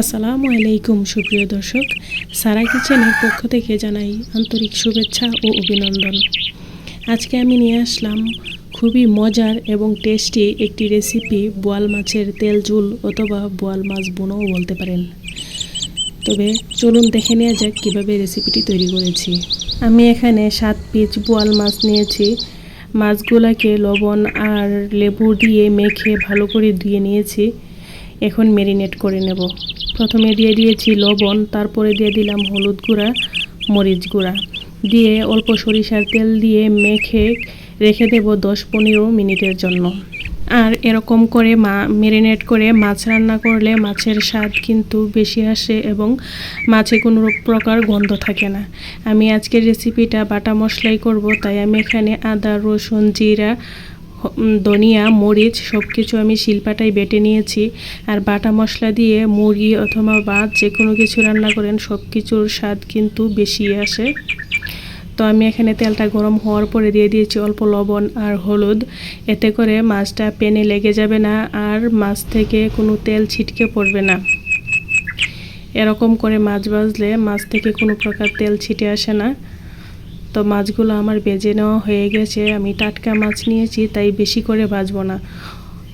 আসসালামু আলাইকুম, সুপ্রিয় দর্শক। সারা কিচেনের পক্ষ থেকে জানাই আন্তরিক শুভেচ্ছা ও অভিনন্দন। আজকে আমি নিয়ে আসলাম খুবই মজার এবং টেস্টি একটি রেসিপি, বোয়াল মাছের তেল ঝুল অথবা বোয়াল মাছ বুনোও বলতে পারেন। তবে চলুন দেখে নেওয়া যাক কীভাবে রেসিপিটি তৈরি করেছি। আমি এখানে সাত পিস বোয়াল মাছ নিয়েছি। মাছগুলোকে লবণ আর লেবু দিয়ে মেখে ভালো করে ধুয়ে নিয়েছি। এখন মেরিনেট করে নেব। প্রথমে দিয়ে দিয়েছি লবণ, তারপরে দিয়ে দিলাম হলুদ গুঁড়া, মরিচ গুঁড়া। দিয়ে অল্প সরিষার তেল দিয়ে মেখে রেখে দেব দশ পনেরো মিনিটের জন্য। আর এরকম করে মা মেরিনেট করে মাছ রান্না করলে মাছের স্বাদ কিন্তু বেশি আসে এবং মাছে কোনো প্রকার গন্ধ থাকে না। আমি আজকের রেসিপিটা বাটা মশলাই করব, তাই আমি এখানে আদা, রসুন, জিরা ধনিয়া, মরিচ সব কিছু আমি শিলপাটায় বেটে নিয়েছি। আর বাটা মশলা দিয়ে মুরগি অথবা ভাত যে কোনো কিছু রান্না করেন সব কিছুর স্বাদ কিন্তু বেশি আসে। তো আমি এখানে তেলটা গরম হওয়ার পরে দিয়ে দিয়েছি অল্প লবণ আর হলুদ। এতে করে মাছটা পেনে লেগে যাবে না আর মাছ থেকে কোনো তেল ছিটকে পড়বে না। এরকম করে মাছ ভাজলে মাছ থেকে কোনো প্রকার তেল ছিটে আসে না। তো মাছগুলো আমার বেজে নেওয়া হয়ে গেছে। আমি টাটকা মাছ নিয়েছি, তাই বেশি করে ভাজবো না।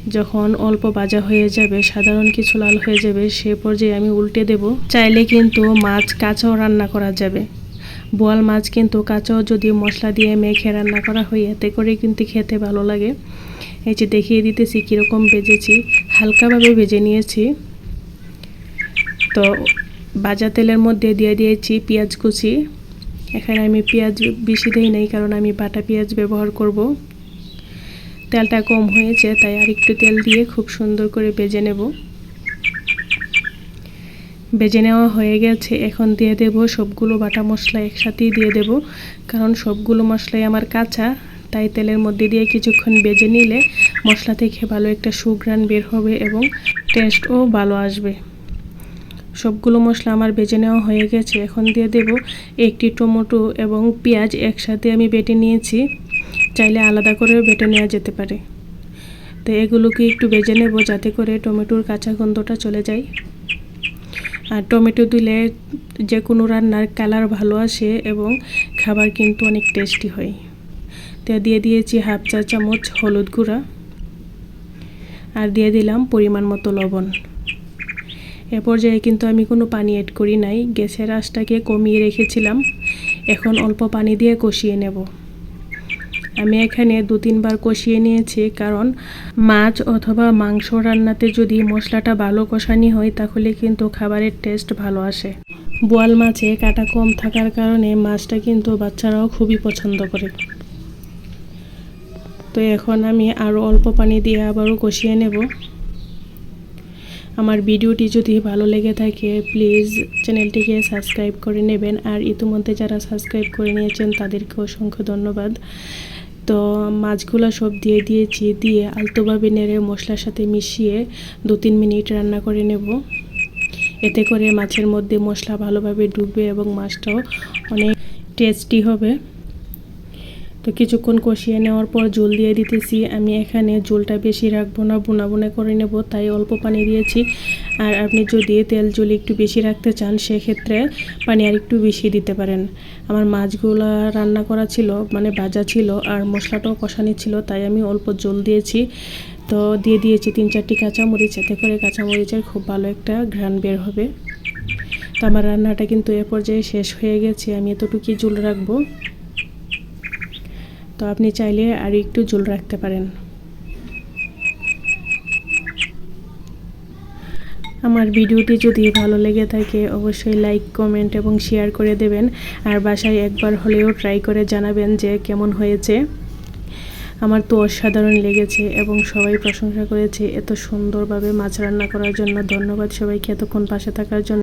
যখন অল্প ভাজা হয়ে যাবে, সাধারণ কিছু লাল হয়ে যাবে, সে পর্যায়ে আমি উল্টে দেব। চাইলে কিন্তু মাছ কাঁচাও রান্না করা যাবে। বোয়াল মাছ কিন্তু কাঁচাও যদি মশলা দিয়ে মেখে রান্না করা হয়, এতে করে কিন্তু খেতে ভালো লাগে। এই যে দেখিয়ে দিতেছি কীরকম ভেজেছি হালকাভাবে ভেজে নিয়েছি। তো বাজা তেলের মধ্যে দিয়ে দিয়েছি পেঁয়াজ কুচি। এখানে আমি পেঁয়াজ বেশি দিই নাই, কারণ আমি বাটা পেঁয়াজ ব্যবহার করব। তেলটা কম হয়েছে, তাই আর একটু তেল দিয়ে খুব সুন্দর করে বেজে নেব। বেজে নেওয়া হয়ে গেছে, এখন দিয়ে দেব সবগুলো বাটা মশলা একসাথেই দিয়ে দেব, কারণ সবগুলো মশলাই আমার কাঁচা, তাই তেলের মধ্যে দিয়ে কিছুক্ষণ বেজে নিলে মশলা থেকে ভালো একটা সুঘ্রাণ বের হবে এবং টেস্টও ভালো আসবে। সবগুলো মশলা আমার বেজে নেওয়া হয়ে গেছে। এখন দিয়ে দেব একটি টমেটো এবং পেঁয়াজ একসাথে আমি বেটে নিয়েছি। চাইলে আলাদা করেও বেটে নেওয়া যেতে পারে। তো এগুলোকে একটু বেজে নেব যাতে করে টমেটোর কাঁচা গন্ধটা চলে যায়। আর টমেটো দিলে যে কোনো রান্নার কালার ভালো আসে এবং খাবার কিন্তু অনেক টেস্টি হয়। তো দিয়ে দিয়েছি হাফ চা চামচ হলুদ গুঁড়া। আর দিয়ে দিলাম পরিমাণ মতো লবণ। এ পর্যায়ে কিন্তু আমি কোনো পানি অ্যাড করি নাই। গ্যাসের আঁচটাকে কমিয়ে রেখেছিলাম। এখন অল্প পানি দিয়ে কষিয়ে নেব। আমি এখানে দু তিনবার কষিয়ে নিয়েছি, কারণ মাছ অথবা মাংস রান্নাতে যদি মশলাটা ভালো কষানি হয়, তাহলে কিন্তু খাবারের টেস্ট ভালো আসে। বোয়াল মাছে কাটা কম থাকার কারণে মাছটা কিন্তু বাচ্চারাও খুবই পছন্দ করে। তো এখন আমি আরও অল্প পানি দিয়ে আবারও কষিয়ে নেব। আমার ভিডিওটি যদি ভালো লেগে থাকে প্লিজ চ্যানেলটিকে সাবস্ক্রাইব করে নেবেন। আর ইতিমধ্যে যারা সাবস্ক্রাইব করে নিয়েছেন, তাদেরকে অসংখ্য ধন্যবাদ। তো মাছগুলো সব দিয়ে দিয়েছি, দিয়ে আলতোভাবে নেড়ে মশলার সাথে মিশিয়ে দু তিন মিনিট রান্না করে নেব। এতে করে মাছের মধ্যে মশলা ভালোভাবে ডুববে এবং মাছটাও অনেক টেস্টি হবে। তো কিছুক্ষণ কষিয়ে নেওয়ার পর জল দিয়ে দিতেছি। আমি এখানে জলটা বেশি রাখব না, বোনা বোনা করে নেব, তাই অল্প পানি দিয়েছি। আর আপনি যদি তেল জল একটু বেশি রাখতে চান, সেক্ষেত্রে পানি আর একটু বেশি দিতে পারেন। আমার মাছগুলো রান্না করা ছিল মানে ভাজা ছিল, আর মশলাটাও কষানি ছিল, তাই আমি অল্প জল দিয়েছি। তো দিয়ে দিয়েছি তিন চারটি কাঁচামরিচ, এতে করে কাঁচামরিচের খুব ভালো একটা ঘ্রাণ বের হবে। তো আমার রান্নাটা কিন্তু এ পর্যায়ে শেষ হয়ে গেছে, আমি এতটুকুই জল রাখব। তো আপনি চাইলে আর একটু জল রাখতে পারেন। আমার ভিডিওটি যদি ভালো লেগে থাকে, অবশ্যই লাইক কমেন্ট এবং শেয়ার করে দেবেন। আর বাসায় একবার হলেও ট্রাই করে জানাবেন যে কেমন হয়েছে। আমার তো অসাধারণ লেগেছে এবং সবাই প্রশংসা করেছে এত সুন্দরভাবে মাছ রান্না করার জন্য। ধন্যবাদ সবাইকে এতক্ষণ পাশে থাকার জন্য।